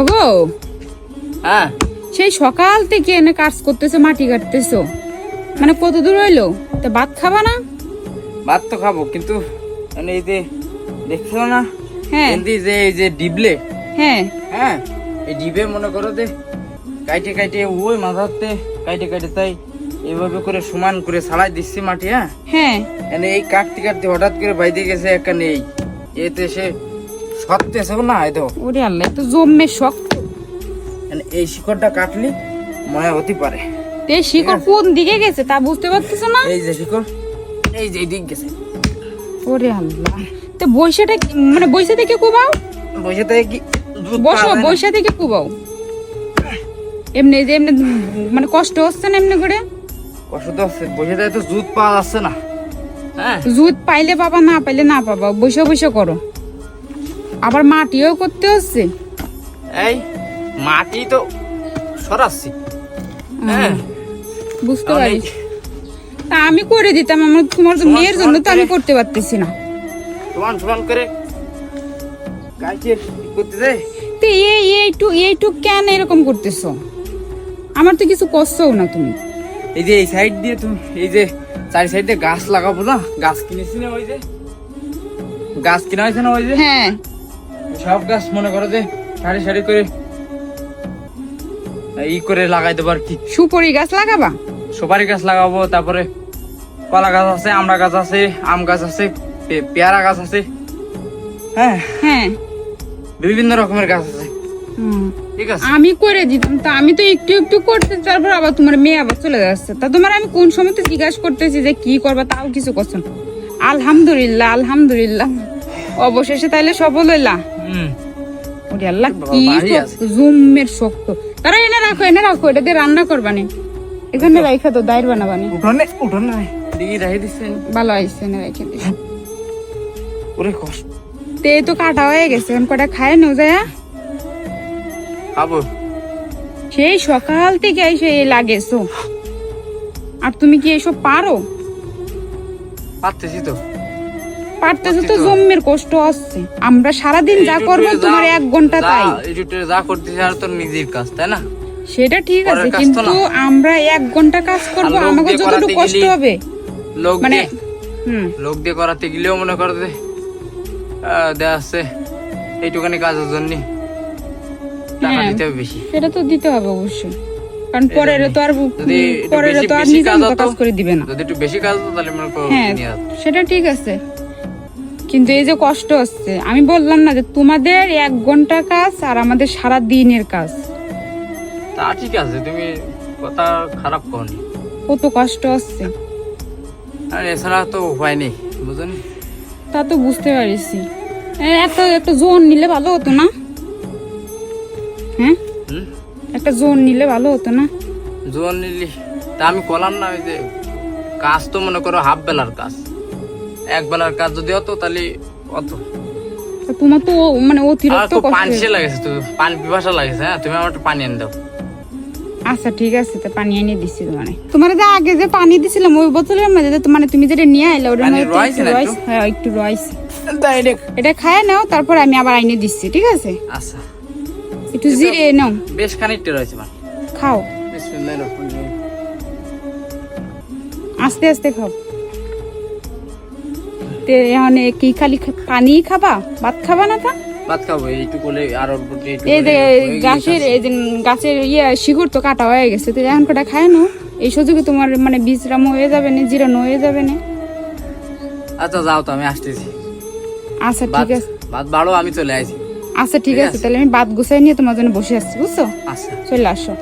ওগো। হ্যাঁ। সেই সকাল থেকে এনে কাজ করতেছো মাটি কাটতেছো। মানে কত দূর হইল? তা ভাত খাবা না? ভাত তো খাব কিন্তু মানে এই যে দেখছ না? হ্যাঁ। এমনি যে এই যে ডিবলে? হ্যাঁ। হ্যাঁ এই ডিবে মনে করো যে কাইটে কাইটে ওই মাথাতে কাইটে কাইটে তাই এইভাবে করে সমান করে সালাই দিচ্ছি মাটি হ্যাঁ? হ্যাঁ। এনে এই কাটতে কাটতে হঠাৎ করে বাইরে গেছে একটা নেই। এতে সে সত্যেছে না এই তো ওরে আল্লাহ তো জমে শক্ত। মানে এই শিকড়টা কাটলি মনে হতে পারে। তে শিকড় কোন দিকে গেছে তা বুঝতে পারতেছো না? এই যে শিকড় এই যে দিক গেছে। ওরে আল্লাহ। তো বৈশাটা মানে বৈশা থেকে কুবাও? থেকে কি বসো? বৈশা থেকে কুবাও। এমনি যে এমনি মানে কষ্ট হচ্ছে না এমনি করে? কষ্ট তো হচ্ছে থেকে তো জুত পাওয়া যাচ্ছে না। হ্যাঁ। দুধ পাইলে পাবা না পাইলে না পাবা। বৈশা বৈশা করো। আবার মাটিও করতে হচ্ছে। এই মাটি তো সরাচ্ছি। হ্যাঁ। বুঝতে তাহলে পারি তা আমি করে দিতাম আমার তোমার তো মেয়ের জন্য তো আমি করতে পারতেছি না। সমান সমান করে করতে দেয় তো এই এইটু এইটু কেন এরকম করতেছো? আমার তো কিছু করছও না তুমি। এই যে এই সাইড দিয়ে তুমি এই যে চারি সাইডে গাছ লাগাবো না? গাছ কিনেছি না ওই যে? গাছ কিনা হয়েছে না ওই যে? হ্যাঁ। সব গাছ মনে করো যে সারি সারি করে ই করে লাগাই দেবো আর কি। সুপারি গাছ লাগাবা? সুপারি গাছ লাগাবো তারপরে কলা গাছ আছে আমড়া গাছ আছে আম গাছ আছে পেয়ারা গাছ আছে। হ্যাঁ হ্যাঁ। বিভিন্ন রকমের গাছ আছে। ঠিক আছে। আমি করে দিতাম তা আমি তো একটু একটু করতে তারপর আবার তোমার মেয়ে আবার চলে যাচ্ছে। তা তোমার আমি কোন সময় তো জিজ্ঞাসা করতেছি যে কি করবা তাও কিছু করছ না। আলহামদুলিল্লাহ আলহামদুলিল্লাহ। অবশেষে তাইলে সফল হইলা। ওরে আল্লাহ কি জুমের শক্ত। তারা এনে রাখো এনে রাখো এটা দিয়ে রান্না করবানি। এখানে রাইখা তো দায়ের বানাবানি। উঠোনে উঠোনে। দিকে রেখে দিচ্ছেন ভালো আইসে এনে রেখে দিস ওরে কষ্ট। তে তো কাটা হয়ে গেছে এখন কটা খায় নেও যায় খাব। সেই সকাল থেকে এসে এই লাগেছো। আর তুমি কি এসব পারো? পারতেছি তো। পারতেছো তো জম্মের কষ্ট আসছে। আমরা সারাদিন যা এই করব তোমার এক ঘণ্টা তাই। যা করতেছি আর তোর নিজের কাজ তাই না? সেটা ঠিক আছে কিন্তু আমরা এক ঘণ্টা কাজ করব আমাকে যতটুকু কষ্ট হবে। লোক মানে লোক দিয়ে করাতে গেলেও মনে করে যে দেয়া আছে। কাজের জন্য। টাকা হ্যাঁ। দিতে হবে বেশি। সেটা তো দিতে হবে অবশ্যই। কারণ পরের তো আর পরের তো আর কাজ করে দিবে না। যদি একটু বেশি কাজ তাহলে মনে করো হ্যাঁ। সেটা ঠিক আছে। কিন্তু এই যে কষ্ট হচ্ছে আমি বললাম না যে তোমাদের এক ঘণ্টা কাজ আর আমাদের সারা দিনের কাজ। তা ঠিক আছে তুমি কথা খারাপ করনি। কত কষ্ট হচ্ছে। আর এছাড়া তো উপায় নেই বুঝলেন তা তো বুঝতে পারিছি। এ, একটা একটা জোন নিলে ভালো হতো না? হ্যাঁ? একটা জোন নিলে ভালো হতো না? জোয়ান নিলি তা আমি করলাম না ওই যে কাজ তো মনে করো হাফ বেলার কাজ। এক বেলার কাজ যদি হতো তাহলে অত তোমার তো মানে অতিরিক্ত কষ্ট পানি লাগেছে তো পানি পিপাসা লাগেছে হ্যাঁ? তুমি আমার একটু পানি এনে দাও। আচ্ছা ঠিক আছে তো পানি এনে দিচ্ছি তোমার। তোমার যে আগে যে পানি দিছিলাম ওই বোতলের মধ্যে মানে তুমি যেটা নিয়ে আইলে ওটার মধ্যে রয়েছে হ্যাঁ একটু রয়েছে। এটা খায় নাও তারপর আমি আবার আইনে দিচ্ছি ঠিক আছে? আচ্ছা। একটু জিরে নাও। বেশ খানিকটা রয়েছে পানি খাও। বিসমিল্লাহির রহমানির রহিম। আস্তে আস্তে খাও। তে এখন কি খালি পানি খাবা? ভাত খাবা না তা? ভাত খাব এইটু করলে আর এই যে। গাছের এই যে গাছের ইয়ে শিকড় তো কাটা হয়ে গেছে তো এখন কটা খায় নাও? এই সুযোগে তোমার মানে বিশ্রাম হয়ে যাবে না জিরানো হয়ে যাবে না? আচ্ছা যাও তো আমি আসতেছি। আচ্ছা ঠিক আছে। ভাত বাড়ো আমি চলে আসি। আচ্ছা ঠিক আছে। তাহলে আমি বাদ গুছাই নিয়ে তোমার জন্য বসে আসছি বুঝছ? আচ্ছা। চলে আসো।